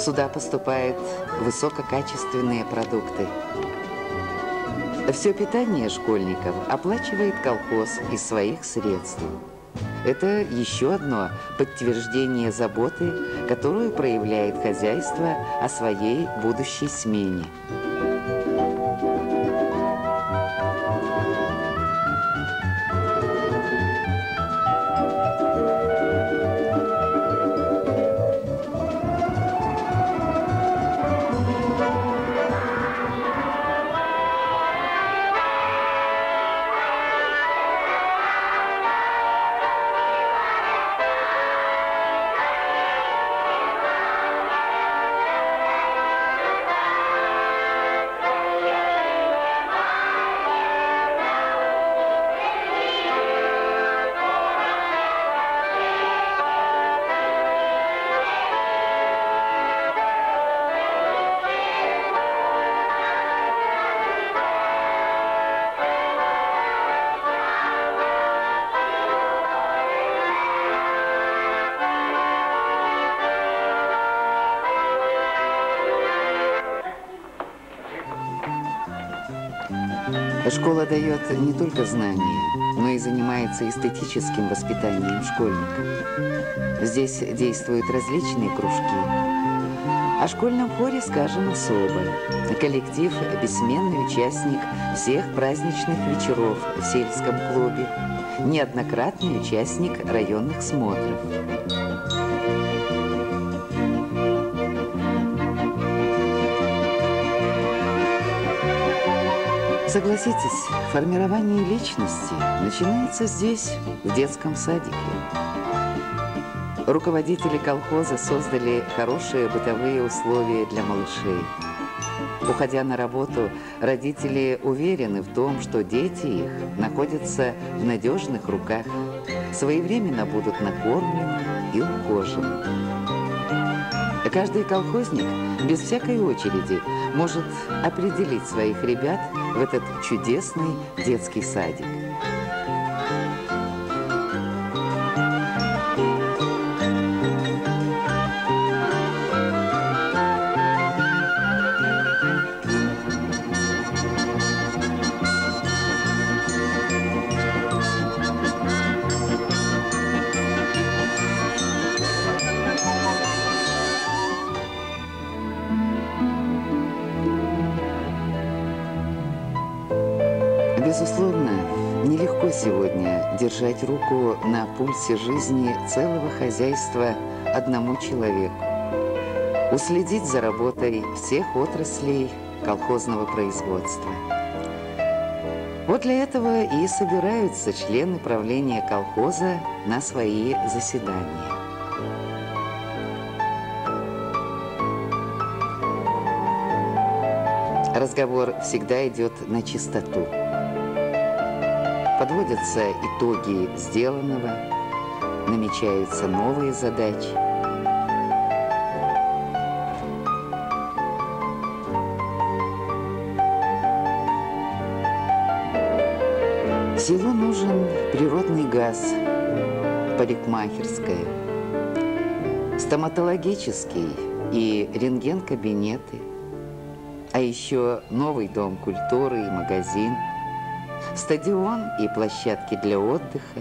Сюда поступают высококачественные продукты. Все питание школьников оплачивает колхоз из своих средств. Это еще одно подтверждение заботы, которую проявляет хозяйство о своей будущей смене. Школа дает не только знания, но и занимается эстетическим воспитанием школьников. Здесь действуют различные кружки. О школьном хоре скажем особо. Коллектив – бессменный участник всех праздничных вечеров в сельском клубе, неоднократный участник районных смотров. Согласитесь, формирование личности начинается здесь, в детском садике. Руководители колхоза создали хорошие бытовые условия для малышей. Уходя на работу, родители уверены в том, что дети их находятся в надежных руках, своевременно будут накормлены и ухожены. Каждый колхозник без всякой очереди может определить своих ребят в этот чудесный детский садик. Безусловно, нелегко сегодня держать руку на пульсе жизни целого хозяйства одному человеку. Уследить за работой всех отраслей колхозного производства. Вот для этого и собираются члены правления колхоза на свои заседания. Разговор всегда идет на чистоту подводятся итоги сделанного, намечаются новые задачи. Селу нужен природный газ, парикмахерская, стоматологический и рентген-кабинеты, а еще новый дом культуры и магазин – стадион и площадки для отдыха,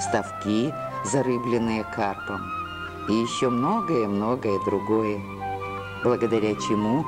ставки, зарыбленные карпом, и еще многое-многое другое, благодаря чему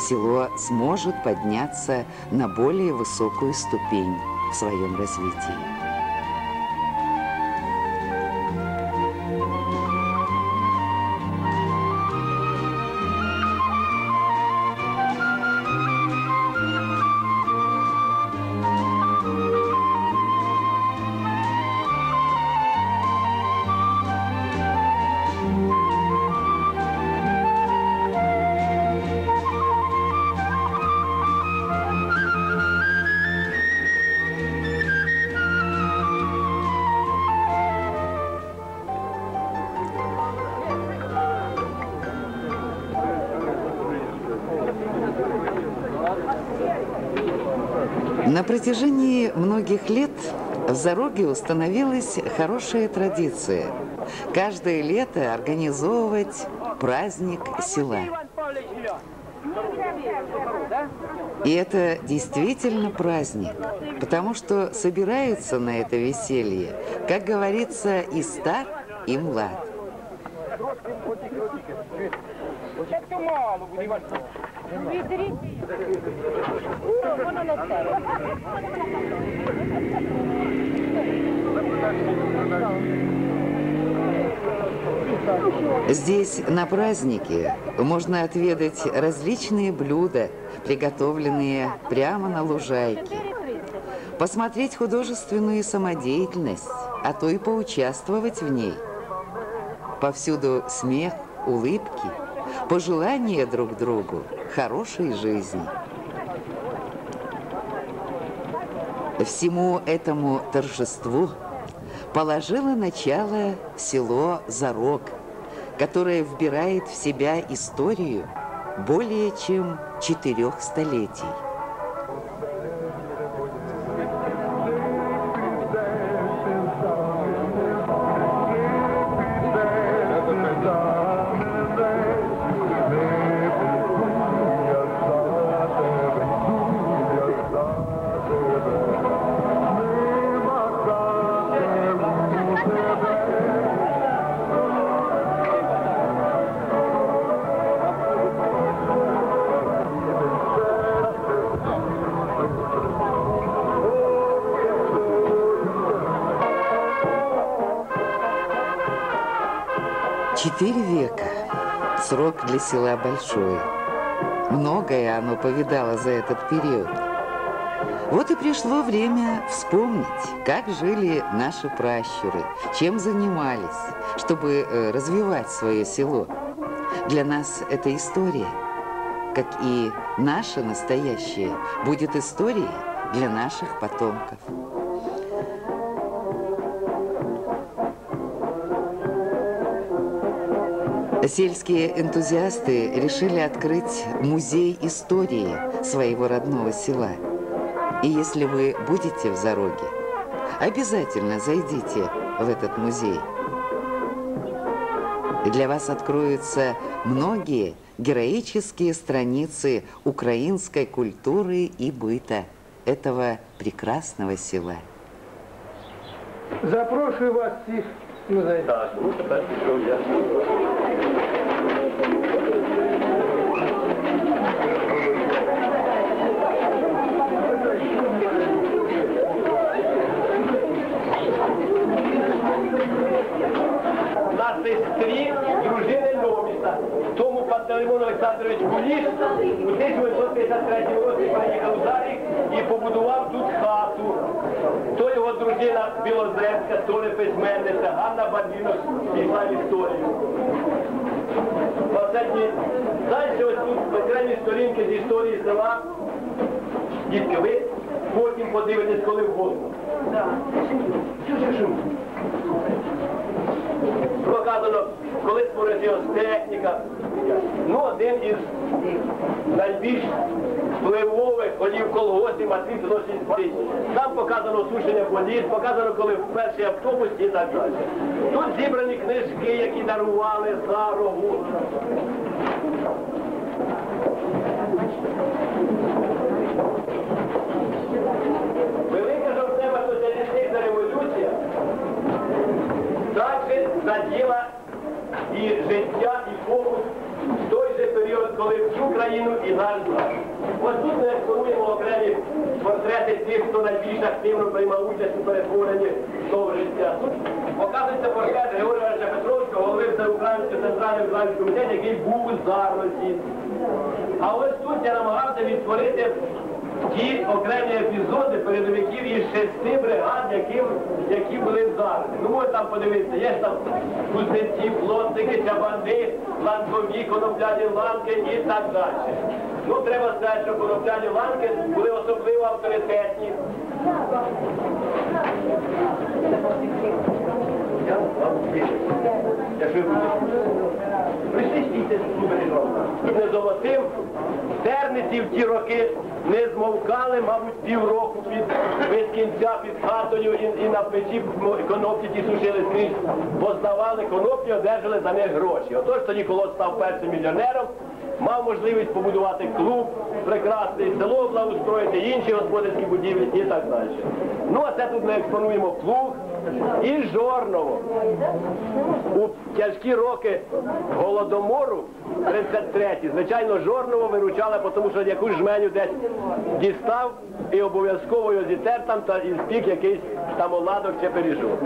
село сможет подняться на более высокую ступень в своем развитии. На протяжении многих лет в Зароге установилась хорошая традиция. Каждое лето организовывать праздник села. И это действительно праздник, потому что собираются на это веселье, как говорится, и стар, и млад. Здесь на празднике можно отведать различные блюда, приготовленные прямо на лужайке, посмотреть художественную самодеятельность, а то и поучаствовать в ней. Повсюду смех, улыбки, пожелания друг другу хорошей жизни. Всему этому торжеству положило начало село Зарог, которое вбирает в себя историю более чем четырех столетий. Четыре века. Срок для села большой. Многое оно повидало за этот период. Вот и пришло время вспомнить, как жили наши пращуры, чем занимались, чтобы э, развивать свое село. Для нас это история, как и наша настоящая будет историей для наших потомков. Сельские энтузиасты решили открыть музей истории своего родного села. И если вы будете в Зароге, обязательно зайдите в этот музей. Для вас откроются многие героические страницы украинской культуры и быта этого прекрасного села. Запрошую вас всіх в музей. Так, ну пішов я. Білозерська, теж письменниця, Ганна Бадінос пішла в історію. Останні, далі ось тут окремі сторінки з історії села. Дітки, ви потім подивитесь, коли вгодно. Показано, коли створилася техніка. Ну, один із найбільш впливових голів колгоспів Матвій Федорович Там показано сушення поліс, показано, коли перший автобус і так далі. Тут зібрані книжки, які дарували за рогу. Велика жовтнева соціалістична революція також заділа і життя, і фокус в той же період, коли всю країну і наш. Ось тут ми експонуємо окремі портрети тих, хто найбільш активно приймав участь у перетворенні того життя. Тут показується портрет Георгія Петровського, голови Всеукраїнського центрального українського комітету, який був у Зарвальці. А ось тут я намагався відтворити ті окремі епізоди передовиків із шести бригад, які, які були в Зарві. Ну, можна там подивитися, є ж там кузнеці, плотники, чабани, ланкові, конопляні ланки і так далі. Ну, треба сказати, що конопляні ланки були особливо авторитетні. Я вам вірю. Якщо ви будете. Прийшли стійте, слухайте, і не золотим. Терниці в ті роки не змовкали, мабуть, півроку під без кінця під хатою і, і на печі коноплі ті сушили скрізь, бо здавали коноплі, одержали за них гроші. Отож тоді колос став першим мільйонером, мав можливість побудувати клуб, прекрасне село благоустроїти, інші господарські будівлі і так далі. Ну а це тут ми експонуємо плуг і жорново. У тяжкі роки голодомору 33-ті, звичайно, жорново виручали, тому що якусь жменю десь дістав і обов'язково його зітер там та і спік якийсь там оладок чи пиріжок.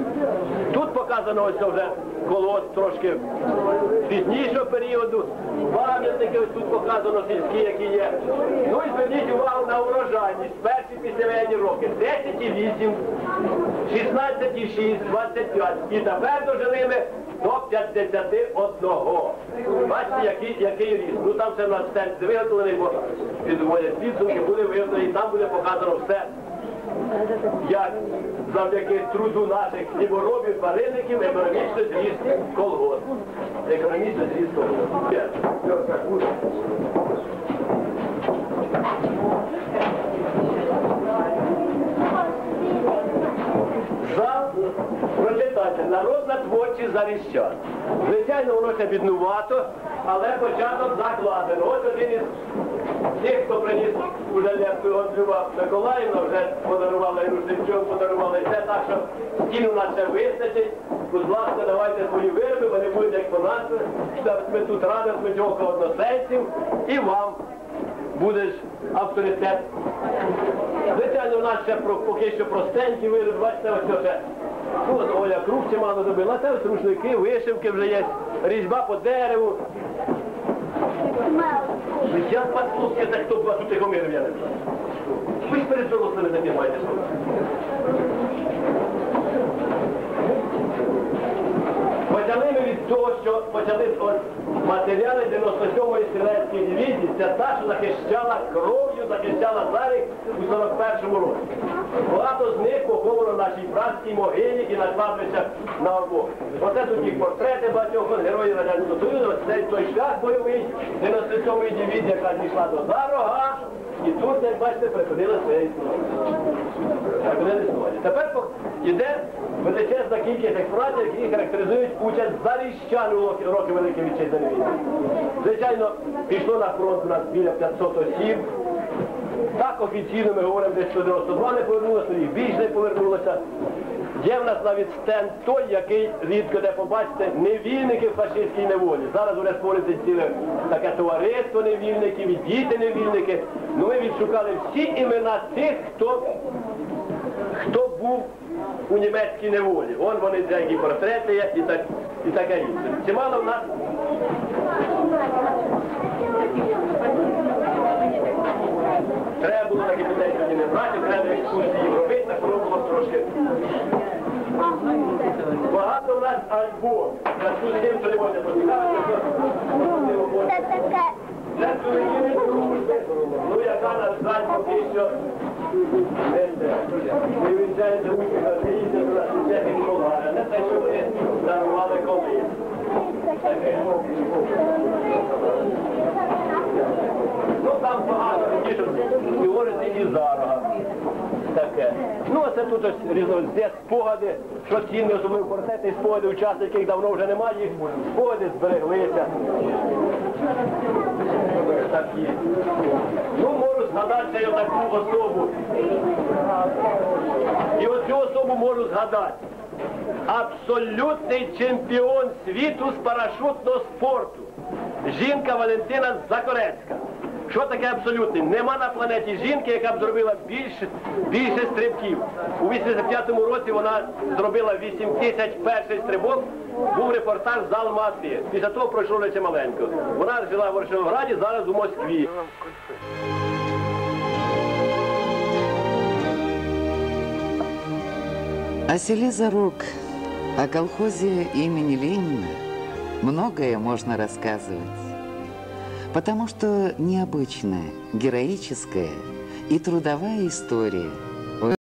Тут показано ось це вже колос трошки пізнішого періоду. Пам'ятники ось тут показано сільські, які є. Ну і зверніть увагу на урожайність. Перші післявоєнні роки 10,8, 16,6, 25. І тепер дожили ми до 51. Бачите, який, який ріст. Ну там все на стенд виготовлений, бо підводять підсумки, буде виготовлені, і там буде показано все. Як завдяки труду наших хліборобів, вареників, економічно зріс колгосп. Колгосп. За, прочитайте, народна творчість заріщан. Звичайно, воно ще біднувато, але початок закладено. Ось один із тих, хто приніс уже лепку Люба Миколаївна, вже подарувала і рушничок, подарувала і все, так що стіну нас ще вистачить. Будь ласка, давайте свої вироби, вони будуть експонати. Ми тут раді, ми цього односельців і вам будеш авторитет. Звичайно, у нас ще про, поки що простенькі вироби, бачите, ось ще. Ну, от Оля круг чимало зробила, це рушники, вишивки вже є, різьба по дереву. Я послухайте, так хто вас тут Тихомирів, я не знаю. Ви ж перед дорослими такі маєте слово. Почали ми від того, що почали матеріали 97-ї стрілецької дивізії, це та, що захищала кров'ю, захищала Зарік у 41-му році. Багато з них поховано в нашій братській могилі і на кладбищах на обох. Оце тут їх портрети багатьох героїв Радянського Союзу, цей той шлях бойовий 97-ї дивізії, яка дійшла до Зарога, і тут, як бачите, припинили своє існування. Припинили існування. Тепер йде величезна кількість експонатів, які характеризують участь заріщан у роки Великої Вітчизняної війни. Звичайно, пішло на фронт у нас біля 500 осіб. Так офіційно ми говоримо, десь 192 не повернулося, їх більше не повернулося. Є в нас навіть стенд той, який рідко де побачите, невільники в фашистській неволі. Зараз вже створюється ціле таке товариство невільників, і діти невільники. Ну ми відшукали всі імена тих, хто, хто був у німецькій неволі. Он вони деякі портрети є і, так, і таке інше. Чимало в нас Треба було такі людей сьогодні не брати, треба екскурсії робити, так воно було трошки. Багато в нас альбом. Я тут з тим, що не можна поцікавитися. Це таке. Це сувеніри дружби. Ну, яка, на жаль, поки що не те. Ми вінчаєте успіха, дивіться, до нас іде Миколая. Не те, що ви дарували колись. Таке. Ну там багато більше говориться і зарога. Таке. Ну а це тут ось різновид спогади, що цінні, особливо портрети, спогади учасників, яких давно вже немає, їх спогади збереглися. Такі. Ну, можу згадати й таку особу. І оцю особу можу згадати. Абсолютний чемпіон світу з парашутного спорту. Жінка Валентина Закорецька. Що таке абсолютний? Нема на планеті жінки, яка б зробила більше, більше стрибків. У 85-му році вона зробила 8 тисяч перший стрибок, був репортаж з Алмати. Після того пройшло вже маленько. Вона жила в Ворошиловграді, зараз у Москві. О селе Зарук, о колхозе имени Ленина многое можно рассказывать. Потому что необычная, героическая и трудовая история